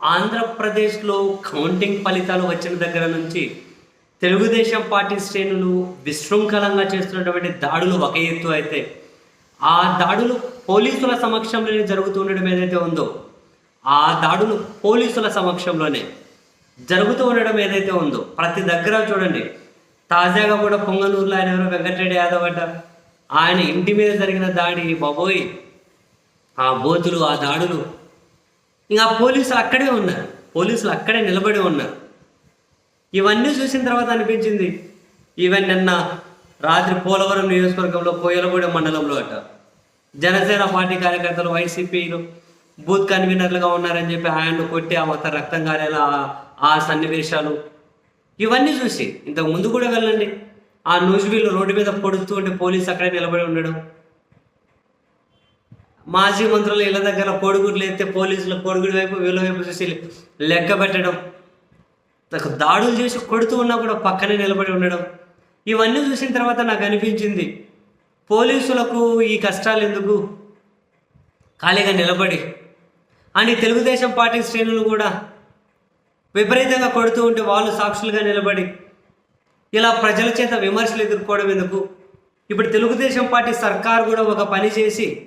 ఆంధ్రప్రదేశ్లో కౌంటింగ్ ఫలితాలు వచ్చిన దగ్గర నుంచి తెలుగుదేశం పార్టీ శ్రేణులు విశృంఖలంగా చేస్తున్నటువంటి దాడులు ఒక ఎత్తు అయితే ఆ దాడులు పోలీసుల సమక్షంలోనే జరుగుతుండడం ఏదైతే ఉందో ఆ దాడులు పోలీసుల సమక్షంలోనే జరుగుతూ ఉండడం ఏదైతే ఉందో ప్రతి దగ్గర చూడండి. తాజాగా కూడా పొంగనూరులో ఆయన ఎవరో వెంకటరెడ్డి యాదవ్ అంట ఆయన ఇంటి మీద జరిగిన దాడి బాబోయ్. ఆ బోతులు ఆ దాడులు ఇంకా పోలీసులు అక్కడే ఉన్నారు. పోలీసులు అక్కడే నిలబడి ఉన్నారు. ఇవన్నీ చూసిన తర్వాత అనిపించింది ఈవెన్ నిన్న రాత్రి పోలవరం నియోజకవర్గంలో కోయలగూడెం మండలంలో అట. జనసేన పార్టీ కార్యకర్తలు వైసీపీలు బూత్ కన్వీనర్లుగా ఉన్నారని చెప్పి ఆయన్ను కొట్టి ఆ మొత్తం రక్తం కారేలా ఆ- సన్నివేశాలు. ఇవన్నీ చూసి ఇంతకు ముందు కూడా వెళ్ళండి. ఆ నూజివీలు రోడ్డు మీద పొడుస్తూ ఉంటే పోలీసు అక్కడే నిలబడి ఉండడం. మాజీ మంత్రులు ఇళ్ళ దగ్గర కోడిగుడ్లు ఎత్తే పోలీసులు కోడిగుడి వైపు వీళ్ళ వైపు చూసి లెక్క పెట్టడం. నాకు దాడులు చేసి కొడుతూ ఉన్నా కూడా పక్కనే నిలబడి ఉండడం. ఇవన్నీ చూసిన తర్వాత నాకు అనిపించింది పోలీసులకు ఈ కష్టాలు ఎందుకు? ఖాళీగా నిలబడి. అని తెలుగుదేశం పార్టీ శ్రేణులు కూడా విపరీతంగా కొడుతూ ఉంటే వాళ్ళు సాక్షులుగా నిలబడి ఇలా ప్రజల చేత విమర్శలు ఎదుర్కోవడం ఎందుకు? ఇప్పుడు తెలుగుదేశం పార్టీ సర్కార్ కూడా ఒక పని చేసి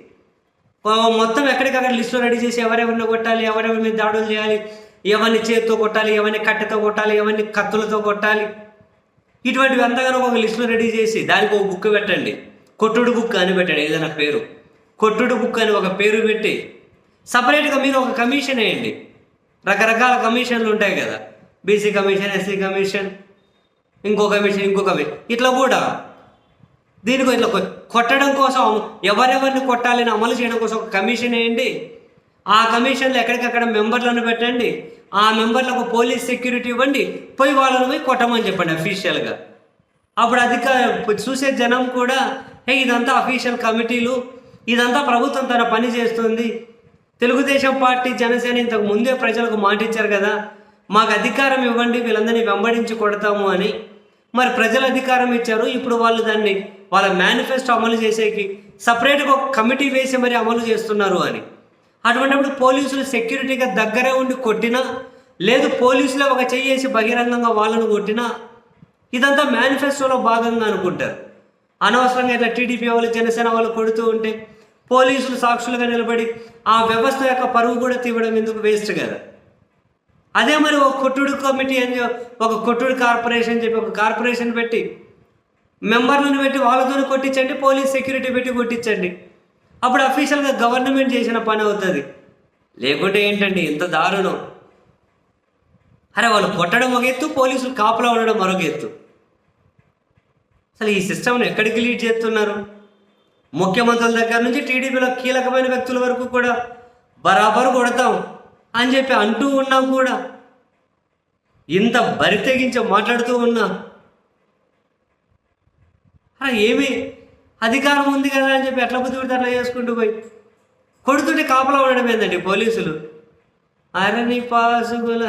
మొత్తం ఎక్కడికక్కడ లిస్టులో రెడీ చేసి ఎవరెవరిని కొట్టాలి ఎవరెవరిని దాడులు చేయాలి ఎవరిని చేతితో కొట్టాలి ఎవరిని కట్టెతో కొట్టాలి ఎవరిని కత్తులతో కొట్టాలి. ఇటువంటివి అంతగానో ఒక లిస్టులో రెడీ చేసి దానికి ఒక బుక్ పెట్టండి. కొట్టుడు బుక్ అని పెట్టండి ఏదైనా పేరు. కొట్టుడు బుక్ అని ఒక పేరు పెట్టి సపరేట్గా మీరు ఒక కమిషన్ వేయండి. రకరకాల కమిషన్లు ఉంటాయి కదా. బీసీ కమిషన్ ఎస్సీ కమిషన్ ఇంకో కమిషన్ ఇంకో కమిషన్. ఇట్లా కూడా దీనికి ఇట్లా కొట్టడం కోసం ఎవరెవరిని కొట్టాలని అమలు చేయడం కోసం ఒక కమిషన్ వేయండి. ఆ కమిషన్లో ఎక్కడికక్కడ మెంబర్లను పెట్టండి. ఆ మెంబర్లకు పోలీస్ సెక్యూరిటీ ఇవ్వండి. పోయి వాళ్ళని పోయి కొట్టమని చెప్పండి అఫీషియల్గా. అప్పుడు అధిక చూసే జనం కూడా హే ఇదంతా అఫీషియల్ కమిటీలు. ఇదంతా ప్రభుత్వం తన పని చేస్తుంది. తెలుగుదేశం పార్టీ జనసేన ఇంతకు ముందే ప్రజలకు మాట ఇచ్చారు కదా. మాకు అధికారం ఇవ్వండి వీళ్ళందరినీ వెంబడించి కొడతాము అని మరి ప్రజలు అధికారం ఇచ్చారు. ఇప్పుడు వాళ్ళు దాన్ని వాళ్ళ మేనిఫెస్టో అమలు చేసేకి సపరేట్గా ఒక కమిటీ వేసి మరి అమలు చేస్తున్నారు అని. అటువంటిప్పుడు పోలీసులు సెక్యూరిటీగా దగ్గరే ఉండి కొట్టినా లేదు పోలీసులే ఒక చెయ్యేసి బహిరంగంగా వాళ్ళను కొట్టినా ఇదంతా మేనిఫెస్టోలో భాగంగా అనుకుంటారు. అనవసరంగా ఇట్లా టీడీపీ వాళ్ళు జనసేన వాళ్ళు కొడుతూ ఉంటే పోలీసులు సాక్షులుగా నిలబడి ఆ వ్యవస్థ యొక్క పరువు కూడా తీవడం ఎందుకు వేస్ట్ కదా? అదే మరి ఒక కొట్టుడు కమిటీ అని ఒక కొట్టుడు కార్పొరేషన్ చెప్పి ఒక కార్పొరేషన్ పెట్టి మెంబర్లను పెట్టి వాళ్ళతో కొట్టించండి పోలీస్ సెక్యూరిటీ పెట్టి కొట్టించండి. అప్పుడు అఫీషియల్గా గవర్నమెంట్ చేసిన పని అవుతుంది. లేకుంటే ఏంటండి ఇంత దారుణం. అరే వాళ్ళు కొట్టడం ఒక ఎత్తు పోలీసులు కాపలా ఉండడం మరొక ఎత్తు. అసలు ఈ సిస్టమ్ను ఎక్కడికి లీడ్ చేస్తున్నారు? ముఖ్యమంత్రుల దగ్గర నుంచి టీడీపీలో కీలకమైన వ్యక్తుల వరకు కూడా బరాబరు కొడతాం. అని చెప్పి అంటూ ఉన్నాం కూడా ఇంత బరి తెగించి మాట్లాడుతూ ఉన్నా అరే ఏమి అధికారం ఉంది కదా అని చెప్పి ఎట్లా బుద్ధి పెడితే అట్లా చేసుకుంటూ పోయి కొడుతుంటే కాపలా ఉండడం ఏందండి పోలీసులు? అరే నీ పాసుగుల